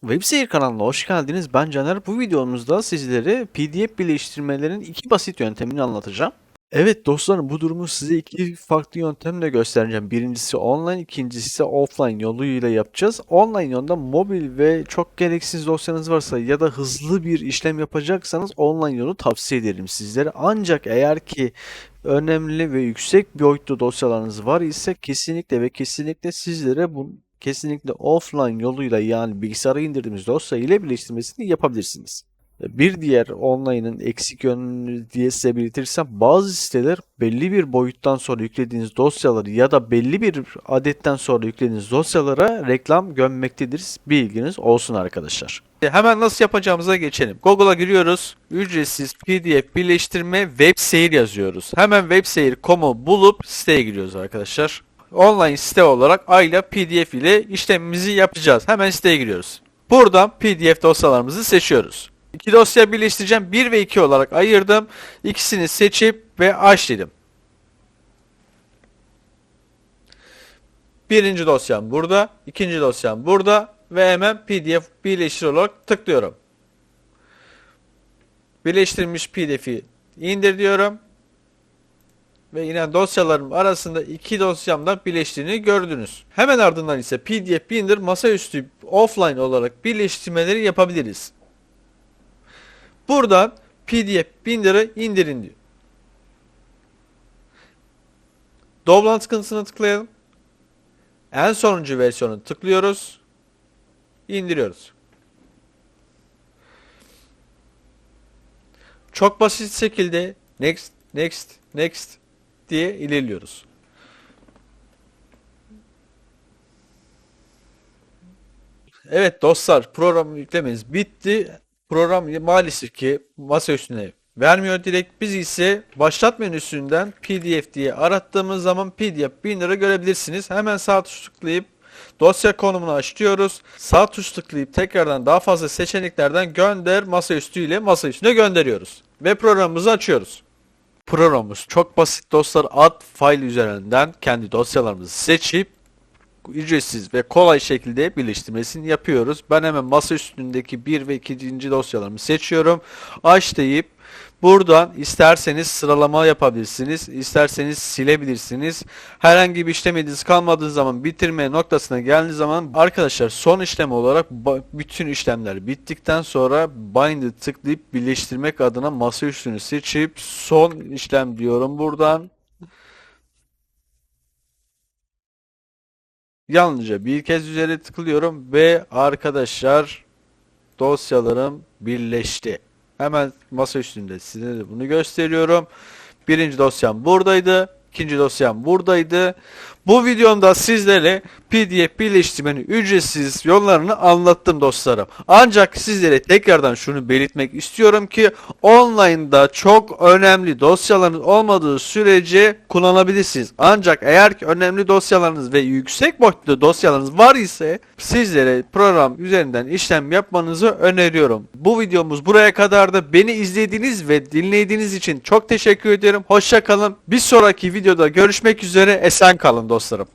Webseyir kanalına hoş geldiniz. Ben Caner. Bu videomuzda sizlere PDF birleştirmelerin iki basit yöntemini anlatacağım. Evet dostlarım bu durumu size iki farklı yöntemle göstereceğim. Birincisi online, ikincisi ise offline yoluyla yapacağız. Online yolda mobil ve çok gereksiz dosyanız varsa ya da hızlı bir işlem yapacaksanız online yolu tavsiye ederim sizlere. Ancak eğer ki önemli ve yüksek boyutlu dosyalarınız var ise kesinlikle ve kesinlikle sizlere bu kesinlikle offline yoluyla yani bilgisayara indirdiğimiz dosya ile birleştirmesini yapabilirsiniz. Bir diğer online'ın eksik yönünü diye size belirtirsem bazı siteler belli bir boyuttan sonra yüklediğiniz dosyaları ya da belli bir adetten sonra yüklediğiniz dosyalara reklam gömmektedir. Bilginiz olsun arkadaşlar. Hemen nasıl yapacağımıza geçelim. Google'a giriyoruz. Ücretsiz PDF birleştirme web seyir yazıyoruz. Hemen webseyir.com'u bulup siteye giriyoruz arkadaşlar. Online site olarak ayla PDF ile işlemimizi yapacağız. Hemen siteye giriyoruz. Buradan PDF dosyalarımızı seçiyoruz. İki dosya birleştireceğim. 1 ve 2 olarak ayırdım. İkisini seçip ve aç dedim. Birinci dosyam burada. ikinci dosyam burada. Ve hemen PDF birleştir olarak tıklıyorum. Birleştirilmiş PDF'i indir diyorum. Ve yine dosyalarım arasında iki dosyamda birleştiğini gördünüz. Hemen ardından ise PDF Binder masaüstü offline olarak birleştirmeleri yapabiliriz. Buradan PDF Binder'ı indirin diyor. Download sıkıntısına tıklayalım. En sonuncu versiyonu tıklıyoruz. İndiriyoruz. Çok basit şekilde next, next, next diye ilerliyoruz. Evet dostlar program yüklemeniz bitti. Program maalesef ki masa üstüne vermiyor direkt. Biz ise başlat menüsünden PDF diye arattığımız zaman PDF Binder'ı görebilirsiniz. Hemen sağ tuş tıklayıp dosya konumunu açıyoruz. Sağ tuş tıklayıp tekrardan daha fazla seçeneklerden gönder masaüstü ile masaüstüne gönderiyoruz. Ve programımızı açıyoruz. Programımız çok basit dostlar. Ad file üzerinden kendi dosyalarımızı seçip ücretsiz ve kolay şekilde birleştirmesini yapıyoruz. Ben hemen masa üstündeki 1 ve 2. dosyalarımı seçiyorum. Aç deyip buradan isterseniz sıralama yapabilirsiniz. isterseniz silebilirsiniz. Herhangi bir işleminiz kalmadığı zaman bitirme noktasına geldiği zaman arkadaşlar son işlem olarak bütün işlemler bittikten sonra bind'ı tıklayıp birleştirmek adına masa üstünü seçip son işlem diyorum buradan. Yalnızca bir kez üzerine tıklıyorum ve arkadaşlar dosyalarım birleşti. Hemen masa üstünde size de bunu gösteriyorum. Birinci dosyam buradaydı. İkinci dosyam buradaydı. Bu videomda sizlere PDF birleştirmenin ücretsiz yollarını anlattım dostlarım. Ancak sizlere tekrardan şunu belirtmek istiyorum ki online'da çok önemli dosyalarınız olmadığı sürece kullanabilirsiniz. Ancak eğer ki önemli dosyalarınız ve yüksek boyutlu dosyalarınız var ise sizlere program üzerinden işlem yapmanızı öneriyorum. Bu videomuz buraya kadardı. Beni izlediğiniz ve dinlediğiniz için çok teşekkür ederim. Hoşça kalın. Bir sonraki videoda görüşmek üzere. Esen kalın dostlarım.